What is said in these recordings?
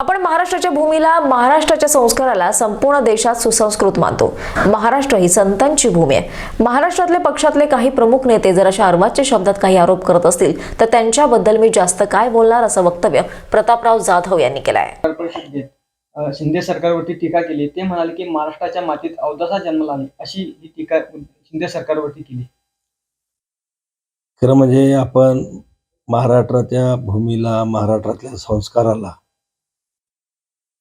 आपण महाराष्ट्राच्या भूमीला महाराष्ट्राच्या संस्काराला संपूर्ण देशात सुसंस्कृत मानतो. महाराष्ट्र ही संतांची भूमी आहे. महाराष्ट्रातले पक्षातले काही प्रमुख नेते जर अशा अर्वाच्य शब्दात काही आरोप करत असतील तर त्यांच्याबद्दल मी जास्त काय बोलणार असं वक्तव्य प्रतापराव जाधव यांनी केलं आहे. शिंदे सरकारवरती टीका केली. ते म्हणाले की महाराष्ट्राच्या मातीत अवदासा जन्मला नाही अशी ही टीका शिंदे सरकारवरती केली. खरं म्हणजे आपण महाराष्ट्राच्या भूमीला महाराष्ट्रातल्या संस्काराला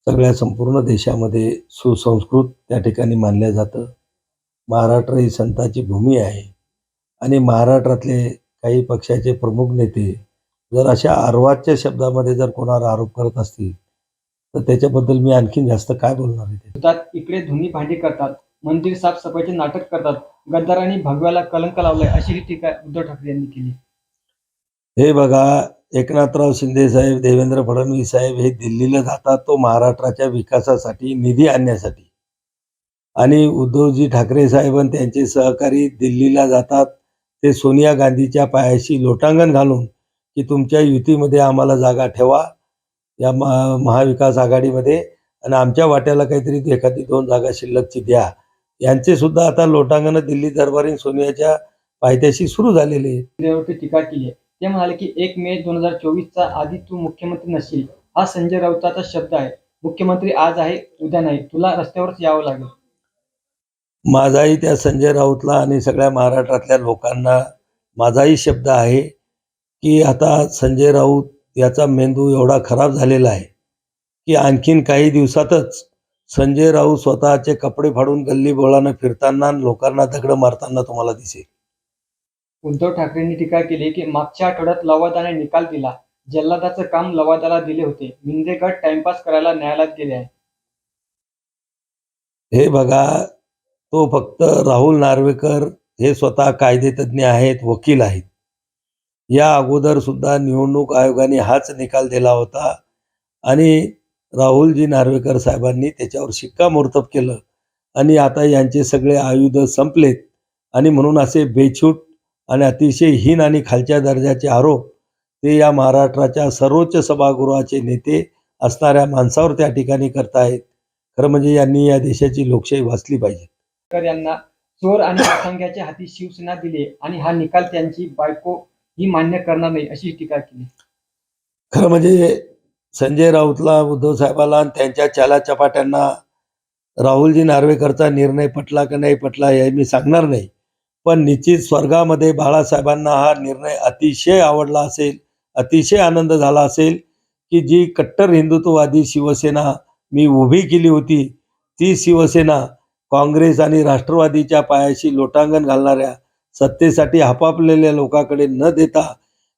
सगळ्या संपूर्ण देशामध्ये सुसंस्कृत त्या ठिकाणी मानलं जातं. महाराष्ट्र ही संतांची भूमी आहे. आणि महाराष्ट्रातले काही पक्षाचे प्रमुख नेते जर अशा अर्वाच्य शब्दामध्ये जर कोणावर आरोप करत असतील तर त्याच्याबद्दल मी आणखीन जास्त काय बोलणार आहे त्यात इकडे धुनी भांडी करतात मंदिर साफसफाईचे नाटक करतात गद्दारांनी भगव्याला कलंक लावलाय अशी ही टीका उद्धव ठाकरे यांनी केली. हे बघा एकनाथराव शिंदे साहेब देवेंद्र फडणवीस साहेब हे दिल्लीला जातात. तो महाराष्ट्राच्या विकासासाठी निधी आणण्यासाठी. आणि उद्धवजी ठाकरे साहेब आणि त्यांचे सहकारी दिल्लीला जातात. ते सोनिया गांधीच्या पायाशी लोटांगण घालून की तुमच्या युतीमध्ये आम्हाला जागा ठेवा. या महा महाविकास आघाडीमध्ये. आणि आमच्या वाट्याला काहीतरी एखादी दोन जागा शिल्लकची द्या. यांचे सुद्धा आता लोटांगण दिल्ली दरबारी सोनियाच्या पायथ्याशी सुरू झालेले. आहे टीका केली आहे. ते म्हणाले की एक मे दोन हजार चोवीसचा आधी तू मुख्यमंत्री नसशील. हा संजय राऊताचा शब्द आहे. मुख्यमंत्री आज आहे उद्या नाही. तुला रस्त्यावरच यावं लागेल. माझाही त्या संजय राऊतला आणि सगळ्या महाराष्ट्रातल्या लोकांना माझाही शब्द आहे की आता संजय राऊत याचा मेंदू एवढा खराब झालेला आहे की आणखीन काही दिवसातच संजय राऊत स्वतःचे कपडे फाडून गल्ली बोळानं फिरताना आणि लोकांना दगडं मारताना तुम्हाला दिसेल. उद्धव ठाकरेंनी टीका केली की मागच्या आठवड्यात लवादाने निकाल दिला. जल्लादाचं काम लवादाला दिले होते. मिंदे गट टाइमपास करायला न्यायालयात गेले आहे. हे बघा तो फक्त राहुल नार्वेकर हे स्वतः कायदेतज्ञ आहेत वकील आहेत. या अगोदर सुद्धा निवडणूक आयोगाने हाच निकाल दिला होता आणि राहुलजी नार्वेकर साहेबांनी त्याच्यावर शिक्कामोर्तब केलं. आणि आता यांचे सगळे आयुध संपलेत आणि म्हणून असे बेछूट आणि अतिशय हीन आणि खालच्या दर्जाचे आरोप ते या महाराष्ट्राच्या सर्वोच्च सभागृहाचे नेते असणाऱ्या माणसावर त्या ठिकाणी करतायत खरं म्हणजे यांनी या देशाची लोकशाही वाचली पाहिजे. यांना चोर आणि असंख्याच्या हाती शिवसेना दिली आणि हा निकाल त्यांची बायको ही मान्य करणार नाही अशी टीका केली. खरं म्हणजे संजय राऊतला उद्धव साहेबाला आणि त्यांच्या चाला चपाट्यांना राहुलजी नार्वेकरचा निर्णय पटला का नाही पटला हे मी सांगणार नाही. पण निश्चित स्वर्गामध्ये बाळासाहेबांना हा निर्णय अतिशय आवडला असेल अतिशय आनंद झाला असेल की जी कट्टर हिंदुत्ववादी शिवसेना मी उभी केली होती ती शिवसेना काँग्रेस आणि राष्ट्रवादीच्या पायाशी लोटांगण घालणाऱ्या सत्तेसाठी हपापलेल्या लोकांकडे न देता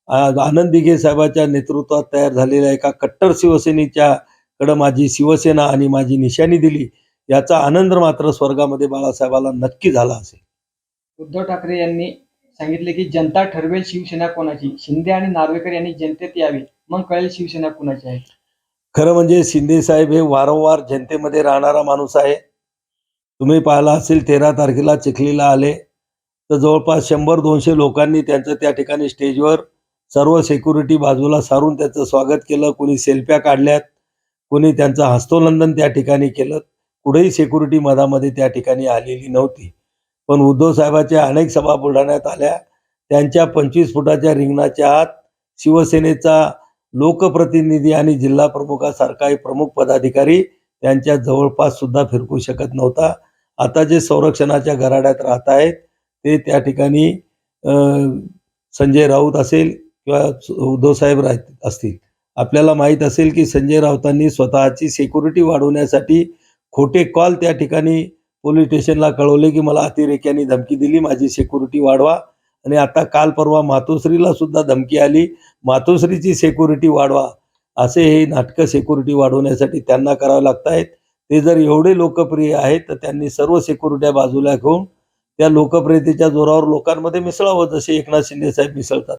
आज आनंद दिघे साहेबाच्या नेतृत्वात तयार झालेल्या एका कट्टर शिवसेनेच्या कडं माझी शिवसेना आणि माझी निशाणी दिली याचा आनंद मात्र स्वर्गामध्ये बाळासाहेबाला नक्की झाला असेल. उद्धव ठाकरे यांनी सांगितले की जनता ठरवेल शिवसेना कोणाची? शिंदे आणि नार्वेकर यांनी जनतेत यावे. मग कळेल शिवसेना कोणाची आहे. खरं म्हणजे शिंदे साहेब हे वारंवार जनतेमध्ये राहणारा माणूस आहे. तुम्ही पाहिला असेल तेरा तारखेला चिखलीला आले. तर जवळपास शंभर दोनशे लोकांनी त्यांचं त्या ठिकाणी स्टेजवर सर्व सेक्युरिटी बाजूला सारून त्याचं स्वागत केलं. कोणी सेल्फ्या काढल्यात कोणी त्यांचं हस्तोलंदन त्या ठिकाणी केलं. कुठेही सेक्युरिटी मधामध्ये त्या ठिकाणी आलेली नव्हती. पण उद्धव साहेबाच्या अनेक सभा बुलढाण्यात आल्या. त्यांच्या पंचवीस फुटाच्या रिंगणाच्या आत शिवसेनेचा लोकप्रतिनिधी आणि जिल्हा प्रमुखासारखा प्रमुख पदाधिकारी त्यांच्या जवळपास सुद्धा फिरकू शकत नव्हता. आता जे संरक्षणाच्या घराड्यात राहत आहेत ते त्या ठिकाणी संजय राऊत असेल किंवा उद्धव साहेब राहत असतील. आपल्याला माहीत असेल की संजय राऊतांनी स्वतःची सिक्युरिटी वाढवण्यासाठी खोटे कॉल त्या ठिकाणी पोलीस स्टेशनला कळवले की मला अतिरेक्याने धमकी दिली माझी सिक्युरिटी वाढवा. आणि आता काल परवा मातोश्रीला सुद्धा धमकी आली. मातोश्रीची सिक्युरिटी वाढवा. असे हे नाटकं सिक्युरिटी वाढवण्यासाठी त्यांना करावं लागत आहेत ते जर एवढे लोकप्रिय आहेत तर त्यांनी सर्व सिक्युरिट्या बाजूला घेऊन त्या लोकप्रियतेच्या जोरावर लोकांमध्ये मिसळावं जसे एकनाथ शिंदे साहेब मिसळतात.